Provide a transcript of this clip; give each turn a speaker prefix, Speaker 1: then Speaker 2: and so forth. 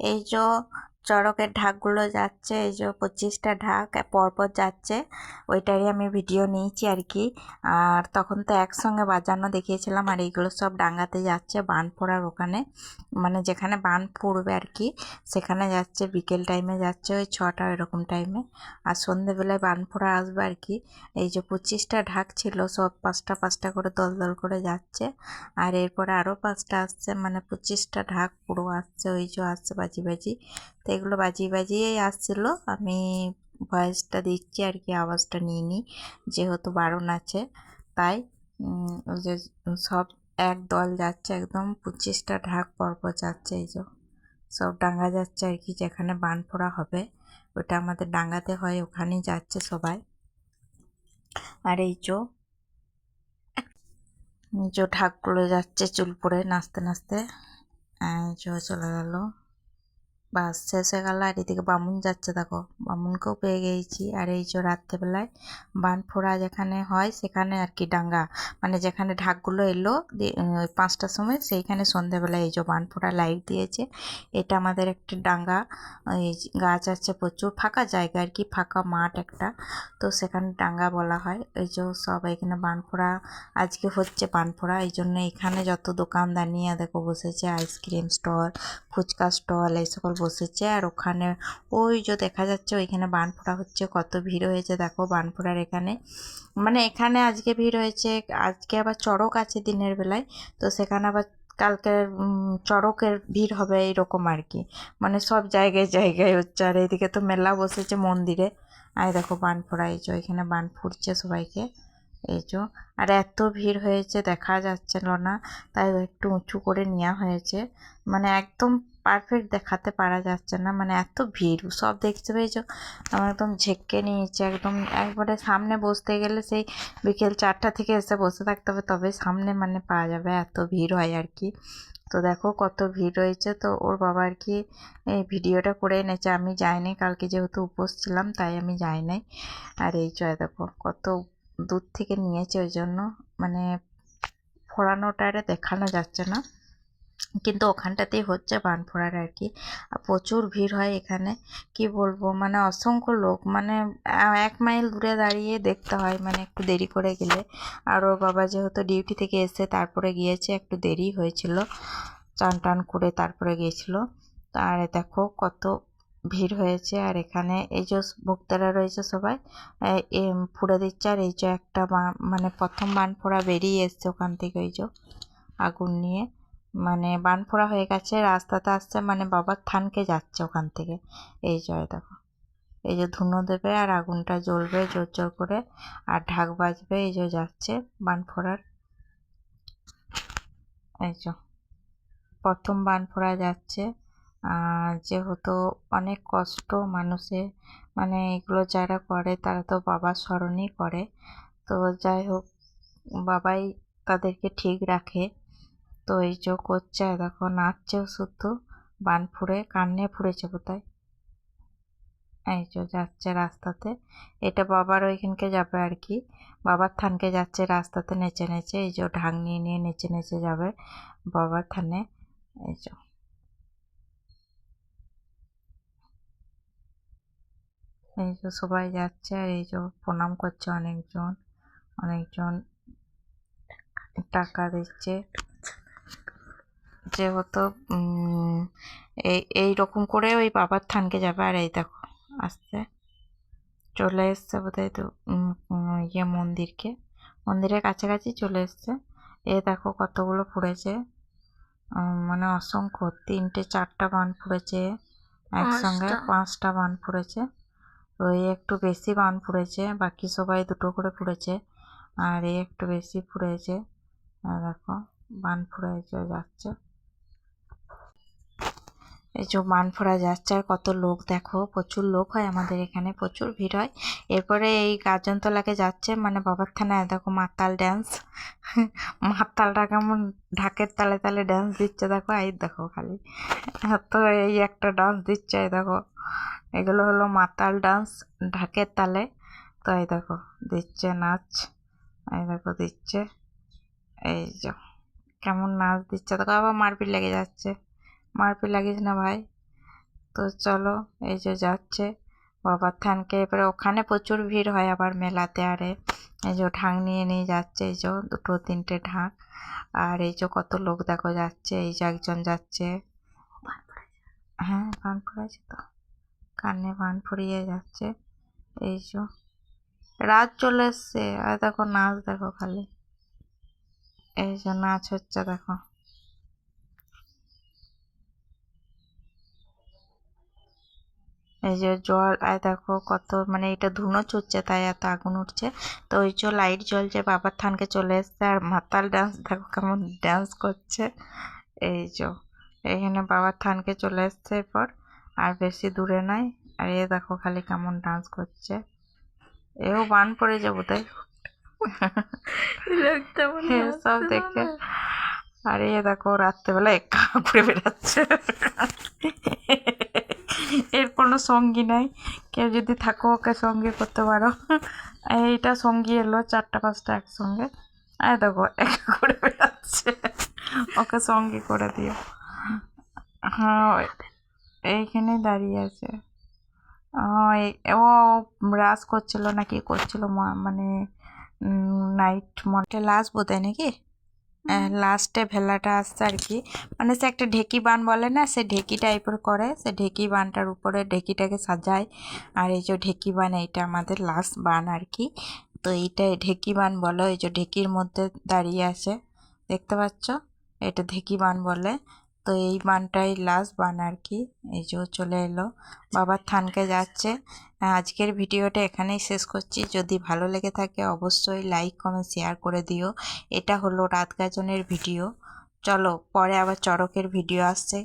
Speaker 1: এই যে চড়কের ঢাকগুলো যাচ্ছে, এই যে পঁচিশটা ঢাক পরপর যাচ্ছে, ওইটারই আমি ভিডিও নিয়েছি আর কি আর তখন তো একসঙ্গে বাজানো দেখিয়েছিলাম আর এইগুলো সব ডাঙ্গাতে যাচ্ছে, বান ফোড়ার ওখানে। মানে যেখানে বান ফুড়বে আর কি সেখানে যাচ্ছে, বিকেল টাইমে যাচ্ছে, ওই ছটা এরকম টাইমে আর সন্ধেবেলায় বান ফোড়া আসবে আর কি এই যে পঁচিশটা ঢাক ছিল, সব পাঁচটা পাঁচটা করে দল দল করে যাচ্ছে। আর এরপরে আরও পাঁচটা আসছে মানে পঁচিশটা ঢাক পুরো আসছে, ওই যে আসছে বাজি বাজি। তো এগুলো বাজিয়ে বাজিয়েই আসছিল। আমি ভয়েসটা দিচ্ছি আর কি, আওয়াজটা নিয়ে নিই, যেহেতু বারণ আছে। তাই ওই যে সব এক দল যাচ্ছে একদম, পঁচিশটা ঢাক পরপর যাচ্ছে এই যে। সব ডাঙ্গা যাচ্ছে আর কি, যেখানে বান ফোড়া হবে, ওটা আমাদের ডাঙ্গাতে হয়, ওখানেই যাচ্ছে সবাই। আর এই চো যে ঢাকগুলো যাচ্ছে চুল পরে, নাচতে নাচতে চলে গেল। বাস শেষ গেল, আর এদিকে বামুন যাচ্ছে দেখো। বামুনকেও পেয়ে গিয়েছি আর এই যে রাত্রেবেলায় বানফোড়া যেখানে হয় সেখানে আর কি ডাঙ্গা। মানে যেখানে ঢাকগুলো এলো ওই পাঁচটার সময় সেইখানে সন্ধেবেলায় এই যে বানফোড়া লাইট দিয়েছে। এটা আমাদের একটা ডাঙ্গা। এই গাছ আছে প্রচুর, ফাঁকা জায়গা আর কি, ফাঁকা মাঠ একটা। তো সেখানে ডাঙ্গা বলা হয়। এই যে সব এখানে বানফোড়া আজকে হচ্ছে বানফোড়া এই জন্য এখানে যত দোকানদার নিয়ে দেখো বসেছে আইসক্রিম স্টল ফুচকা স্টল এই সকল বসেছে। আর ওখানে ওই যে দেখা যাচ্ছে ওইখানে বানফোড়া হচ্ছে, কত ভিড় হয়েছে। দেখো বানফোড়ার এখানে। মানে এখানে আজকে ভিড় হয়েছে, আজকে আবার চড়ক আছে দিনের বেলায়। তো সেখানে আবার কালকে চড়কের ভিড় হবে এইরকম আর কি। মানে সব জায়গায় জায়গায় হচ্ছে। আর এদিকে তো মেলা বসেছে মন্দিরে। আর দেখো বান ফোড়া এই যে এখানে বান ফুটছে সবাইকে। এই যে। আর এত ভিড় হয়েছে, দেখা যাচ্ছিল না। তাই একটু উঁচু করে নেওয়া হয়েছে। মানে একদম পারফেক্ট দেখাতে পারা যাচ্ছে না। মানে এত ভিড় সব দেখতে পেয়েছ? আমার একদম ঝেঁকে নিয়েছে একদম। একবারে সামনে বসতে গেলে সেই বিকেল চারটা থেকে এসে বসে থাকতে হবে, তবে সামনে মানে পাওয়া যাবে এত ভিড় হয় আর কি। তো দেখো কত ভিড় রয়েছে তো ওর বাবা আর কি এই ভিডিওটা করে এনেছে। আমি যাইনি, কালকে যেহেতু উপোস ছিলাম, তাই আমি যাই নাই। আর এই চয় দেখো কত দূর থেকে নিয়েছে ওই জন্য। মানে ফোড়ানোটা দেখানো যাচ্ছে না। কিন্তু ওখানটাতেই হচ্ছে বানফোড়ার আর কি প্রচুর ভিড় হয় এখানে। কি বলব? মানে অসংখ্য লোক। মানে এক মাইল দূরে দাঁড়িয়ে দেখতে হয় মানে একটু দেরি করে গেলে। আর ওর বাবা যেহেতু ডিউটি থেকে এসে তারপরে গিয়েছে, একটু দেরি হয়েছিল। চান টান করে তারপরে গিয়েছিল। আর দেখো কত ভিড় হয়েছে। আর এখানে এই যে ভক্তরা রয়েছে সবাই ফুড়ে দিচ্ছে। আর এই যে একটা মানে প্রথম বান ফোড়া বেরিয়ে এসছে ওখান থেকে ওই যে আগুন নিয়ে। মানে বানফোড়া হয়ে গেছে, রাস্তাতে আসছে মানে বাবার থানকে যাচ্ছে ওখান থেকে। এই জয় দেখো। এই যে ধুনো দেবে আর আগুনটা জ্বলবে জোর জোর করে, আর ঢাক বাজবে, এই যে যাচ্ছে বানফোড়ার। এই যে, প্রথম বানফোড়া যাচ্ছে। যেহেতু অনেক কষ্ট মানুষের মানে এগুলো যারা করে তারা তো বাবার স্মরণই করে। তো যাই হোক, বাবাই তাদেরকে ঠিক রাখে। তো এই যে করছে দেখো নাচছেও শুধু, বান ফুড়ে, কান্নে ফুড়েছে কোথায়? এই যে যাচ্ছে রাস্তাতে। এটা বাবার ওইখানকে যাবে আর কি। বাবার থানকে যাচ্ছে রাস্তাতে, নেচে নেচে, এই যে ঢাক নিয়ে নিয়ে নেচে নেচে যাবে বাবার থানে। এই যে। এই যে সবাই যাচ্ছে আর এই যে প্রণাম করছে অনেকজন। অনেকজন টাকা দিচ্ছে। যেহেতু এই এইরকম করে ওই বাবার থানকে যাবে আর এই দেখো আসতে চলে এসছে বোধহয় তো ইয়ে মন্দিরকে। মন্দিরের কাছাকাছি চলে এসছে। এ দেখো কতগুলো ফুড়েছে। মানে অসংখ্য তিনটে চারটা বান ফুড়েছে একসঙ্গে পাঁচটা। বান ফুড়েছে। ওই একটু বেশি বান ফুড়েছে বাকি সবাই দুটো করে ফুড়েছে। আর এই একটু বেশি ফুড়েছে। দেখো বান ফুড়েছে যাচ্ছে। এই যে মানফোড়া যাচ্ছে আর কত লোক, দেখো প্রচুর লোক হয় আমাদের এখানে, প্রচুর ভিড় হয়। এরপরে এই গাজনতলাকে যাচ্ছে মানে বাবার থানায়, দেখো মাতাল ড্যান্স মাতালটা কেমন ঢাকের তালে তালে ড্যান্স দিচ্ছে, দেখো, এই দেখো খালি। তো এই একটা ডান্স দিচ্ছে, এই দেখো। এগুলো হলো মাতাল ডান্স ঢাকের তালে। তো এই দেখো, দিচ্ছে নাচ, এই দেখো দিচ্ছে। এই যে কেমন নাচ দিচ্ছে, দেখো, আবার মারপিট লেগে যাচ্ছে। মারপিট লাগিস না ভাই? তো চলো, এই যে যাচ্ছে। বাবার থানকে এবারে ওখানে প্রচুর ভিড় হয় আবার মেলাতে। আরে, এই যে ঢাক নিয়ে নিয়ে যাচ্ছে, এই যে দুটো তিনটে ঢাক। আর এই যে কত লোক দেখো যাচ্ছে, এই যে একজন যাচ্ছে। হ্যাঁ বান পড়েছে তো। কানে বান পড়িয়ে যাচ্ছে। এই যে রাত চলে এসছে। আর দেখো নাচ দেখো খালি। এই যে নাচ হচ্ছে, দেখো। এই যে জল আর দেখো কত মানে এটা ধুনো ছুটছে তাই এত আগুন উঠছে। তো ওই যে লাইট জ্বলছে বাবার থানকে চলে এসছে আর মাতাল ডান্স দেখো কেমন ডান্স করছে। এই যে এখানে বাবার থানকে চলে এসছে এরপর আর বেশি দূরে নাই। আর এ দেখো খালি কেমন ডান্স করছে। এও বান পড়ে যাব তাই সব দেখে। আর এ দেখো রাত্রেবেলা একা ঘুরে বেড়াচ্ছে। এর কোনো সঙ্গী নাই। কেউ যদি থাকো, ওকে সঙ্গে করতে পারো। এইটা সঙ্গী এলো চারটা, পাঁচটা একসঙ্গে। আর দেখো, একা ঘুরে বেড়াচ্ছে। ওকে সঙ্গী করে দিও। হ্যাঁ এইখানেই দাঁড়িয়ে আছে। ও রাস করছিল না কি করছিল মানে নাইট মনটে লাস্ট বোধহয় নাকি? লাস্টে ভেলাটা আসছে আর কি। মানে সে একটা ঢেকি বান বলে না, সে ঢেকি টাইপের করে। সে ঢেকি বানটার উপরে ঢেকিটাকে সাজায়। আর এই যে ঢেকি বান, এইটা আমাদের লাস্ট বান আর কি। তো এইটা ঢেকি বান বলে এই যে ঢেকির মধ্যে দাঁড়িয়ে আছে। দেখতে পাচ্ছ? এটা ঢেকি বান বলে। তো এই বানটাই লাস্ট বান আর কি এই যে চলে এলো। বাবার থানকে যাচ্ছে। আজকের ভিডিওটা এখানেই শেষ করছি। যদি ভালো লেগে থাকে অবশ্যই লাইক কমেন্ট শেয়ার করে দিও। এটা হলো রাত গাজনের ভিডিও। চলো, পরে আবার চড়কের ভিডিও আসছে।